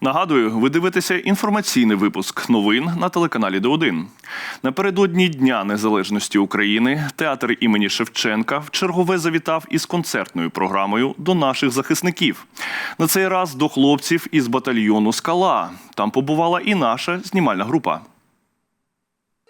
Нагадую, ви дивитеся інформаційний випуск новин на телеканалі Д1. Напередодні Дня Незалежності України театр імені Шевченка вчергове завітав із концертною програмою до наших захисників. На цей раз до хлопців із батальйону Скала. Там побувала і наша знімальна група.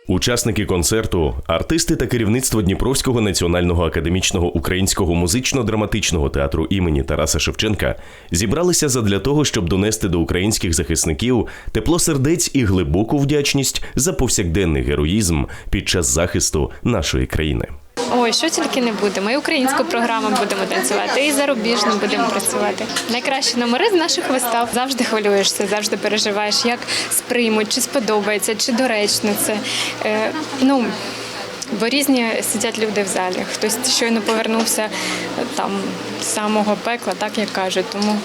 Учасники концерту, артисти та керівництво Дніпровського національного академічного українського музично-драматичного театру імені Тараса Шевченка зібралися задля того, щоб донести до українських захисників тепло сердець і глибоку вдячність за повсякденний героїзм під час захисту нашої країни. Ой, що тільки не буде. Ми українську програму будемо танцювати і зарубіжну будемо працювати. Найкращі номери з наших вистав завжди хвилюєшся, завжди переживаєш, як сприймуть, чи сподобається, чи доречно це. Е, ну, бо різні сидять люди в залі. Хтось щойно повернувся е, там з самого пекла, так як кажуть. Тому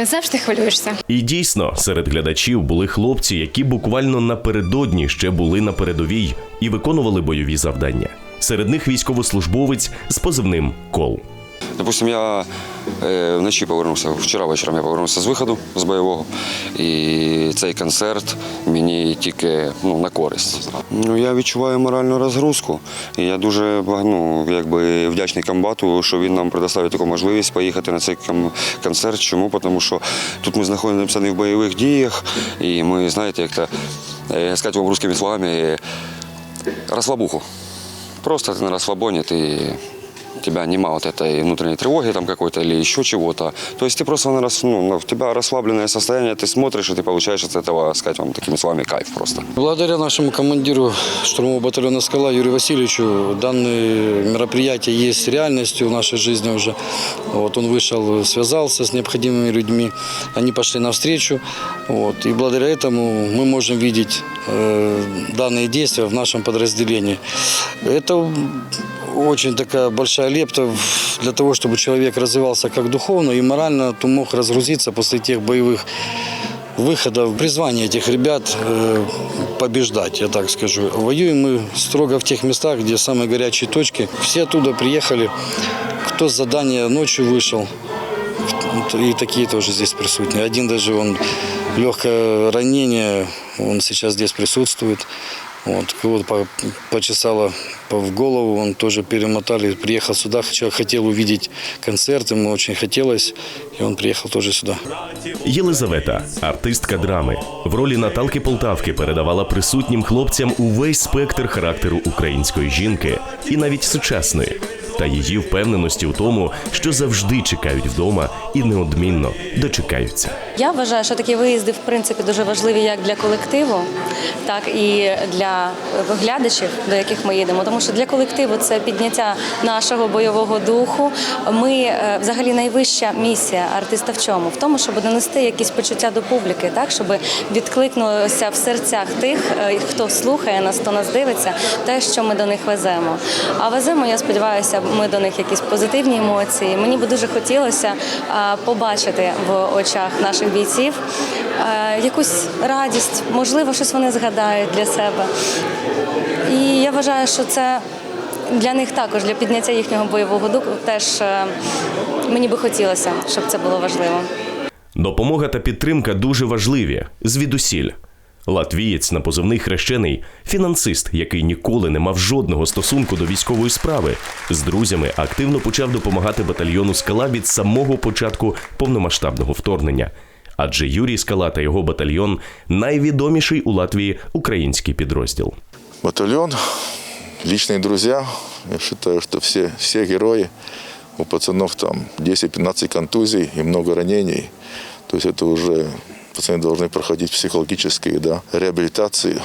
е, завжди хвилюєшся. І дійсно, серед глядачів були хлопці, які буквально напередодні ще були на передовій і виконували бойові завдання. Серед них військовослужбовець з позивним Кол. Допустим, я е, вночі повернувся, вчора вечором я повернувся з виходу з бойового, і цей концерт мені тільки ну, на користь. Ну, я відчуваю моральну розгрузку, і я дуже ну, якби вдячний комбату, що він нам предоставив таку можливість поїхати на цей концерт. Чому? Тому що тут ми знаходимося не в бойових діях, і ми, знаєте, як то е, сказати вам русскими словами, розслабуху. Просто ты на расслабоне, ты у тебя нема вот этой внутренней тревоги там какой-то или еще чего-то. То есть ты просто ну, у тебя расслабленное состояние, ты смотришь, и ты получаешь от этого, сказать вам такими словами, кайф просто. Благодаря нашему командиру штурмового батальона «Скала» Юрию Васильевичу данное мероприятие есть реальностью в нашей жизни уже. Вот он вышел, связался с необходимыми людьми, они пошли навстречу. Вот, и благодаря этому мы можем видеть э, данные действия в нашем подразделении. Это очень такая большая лепта для того, чтобы человек развивался как духовно и морально, то мог разгрузиться после тех боевых выходов, призвание этих ребят э, побеждать, я так скажу. Воюем мы строго в тех местах, где самые горячие точки. Все оттуда приехали, кто с задания ночью вышел, и такие тоже здесь присутствуют. Один даже он легкое ранение, он сейчас здесь присутствует. Вот, кого-то по- почесало в голову, он тоже перемотали, приехал сюда, хотел увидеть концерт, ему очень хотелось, и он приехал тоже сюда. Єлизавета, артистка драми, в ролі Наталки Полтавки передавала присутнім хлопцям увесь спектр характеру української жінки і навіть сучасної, та її впевненості у тому, що завжди чекають вдома і неодмінно дочекаються. Я вважаю, що такі виїзди в принципі дуже важливі як для колективу, так і для глядачів, до яких ми їдемо. Тому що для колективу це підняття нашого бойового духу. Ми е, взагалі найвища місія артиста в чому? В тому, щоб донести якісь почуття до публіки, так щоб відкликнулося в серцях тих, е, хто слухає нас, хто нас дивиться, те, що ми до них веземо. А веземо, я сподіваюся, ми до них якісь позитивні емоції. Мені би дуже хотілося побачити в очах наших бійців е, якусь радість, можливо, щось вони згадають для себе. І я вважаю, що це для них також, для підняття їхнього бойового духу, теж е, мені би хотілося, щоб це було важливо. Допомога та підтримка дуже важливі звідусіль. Латвієць на позивний хрещений, фінансист, який ніколи не мав жодного стосунку до військової справи, з друзями активно почав допомагати батальйону скала від самого початку повномасштабного вторгнення. Адже Юрій Скала та його батальйон найвідоміший у Латвії український підрозділ. батальон, личные друзья. Я считаю, что все, все герои. У пацанов там 10-15 контузий и много ранений. То есть это уже пацаны должны проходить психологические да, реабилитации.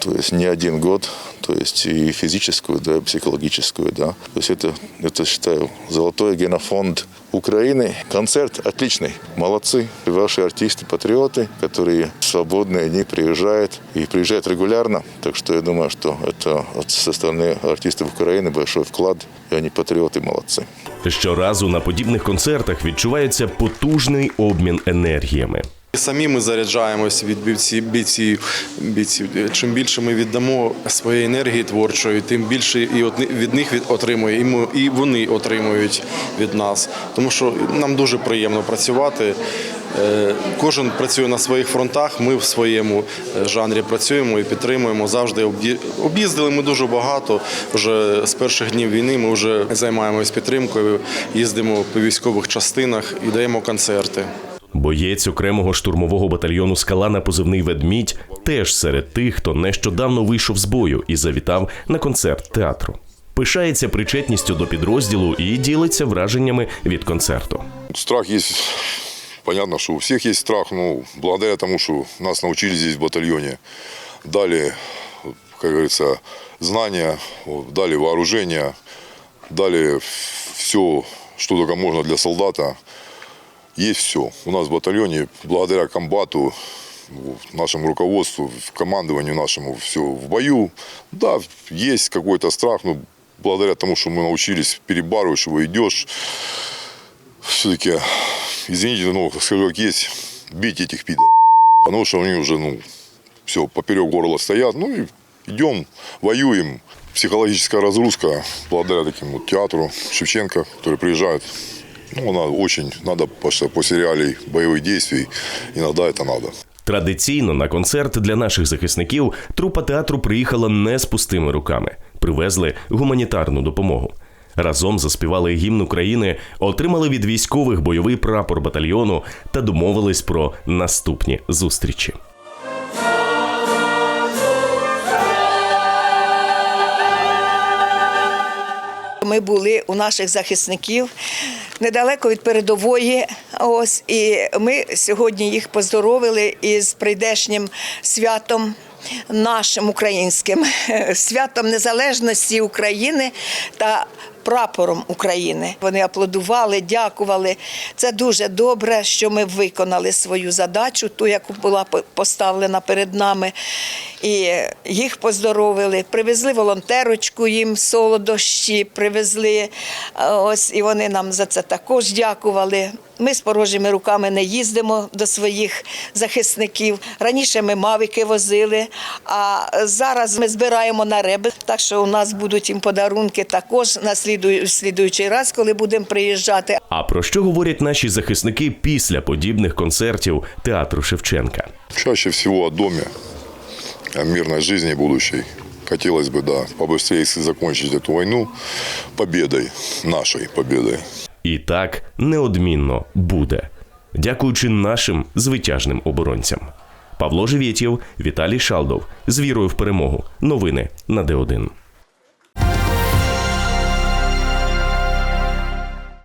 То есть не один год. То есть и физическую, да, и психологическую, да. То есть это, это считаю, золотой генофонд Украины. Концерт отличный. Молодцы. И ваши артисты, патриоты, которые свободные, они приезжают и приезжают регулярно. Так что я думаю, что это от- со стороны артистов Украины большой вклад. И они патриоты, молодцы. Щоразу на подібних концертах відчувається потужний обмін енергіями. Самі ми заряджаємось від бійців, бійців, бійців. Чим більше ми віддамо своєї енергії творчої, тим більше і від них отримує, і, і вони отримують від нас. Тому що нам дуже приємно працювати. Е, Кожен працює на своїх фронтах. Ми в своєму е, жанрі працюємо і підтримуємо. Завжди об'ї- об'їздили ми дуже багато. Вже з перших днів війни ми вже займаємось підтримкою, їздимо по військових частинах і даємо концерти. Боєць окремого штурмового батальйону Скала на позивний ведмідь теж серед тих, хто нещодавно вийшов з бою і завітав на концерт театру. Пишається причетністю до підрозділу і ділиться враженнями від концерту. Страх есть, понятно, что у всех есть страх, но благодаря тому, что нас научили здесь в батальоне, дали, как говорится, знания, вот, дали вооружение, дали все, что только можно для солдата. Есть все. У нас в батальоне, благодаря комбату, нашему руководству, командованию нашему, все в бою. Да, есть какой-то страх, но благодаря тому, что мы научились перебарывать, что идешь, все-таки, извините, ну, скажу как есть, бить этих пидоров. Потому что они уже, ну, все, поперек горла стоят. Ну и идем, воюем. Психологическая разгрузка благодаря таким вот театру Шевченко, который приезжает. Ну, она очень надо, потому что после реалий боевых действий иногда это надо. Традиційно на концерт для наших захисників трупа театру приїхала не з пустими руками. Привезли гуманітарну допомогу. Разом заспівали гімн України, отримали від військових бойовий прапор батальйону та домовились про наступні зустрічі. Ми були у наших захисників недалеко від передової. Ось і ми сьогодні їх поздоровили із прийдешнім святом. Нашим українським святом незалежності України та прапором України. Вони аплодували, дякували. Це дуже добре, що ми виконали свою задачу, ту, яку була поставлена перед нами. І їх поздоровили, привезли волонтерочку їм солодощі, привезли. Ось і вони нам за це також дякували. Ми з порожніми руками не їздимо до своїх захисників. Раніше ми мавики возили, а зараз ми збираємо на реби. Так що у нас будуть їм подарунки також на слідуй- слідуючий раз, коли будемо приїжджати. А про що говорять наші захисники після подібних концертів театру Шевченка? Чаще всего о доме, о мирной жизни будущей. Хотелось бы, да, побыстрее закончить эту войну победой, нашей победой. І так неодмінно буде, дякуючи нашим звитяжним оборонцям. Павло Живєтєв, Віталій Шалдов з вірою в перемогу. Новини на Д1.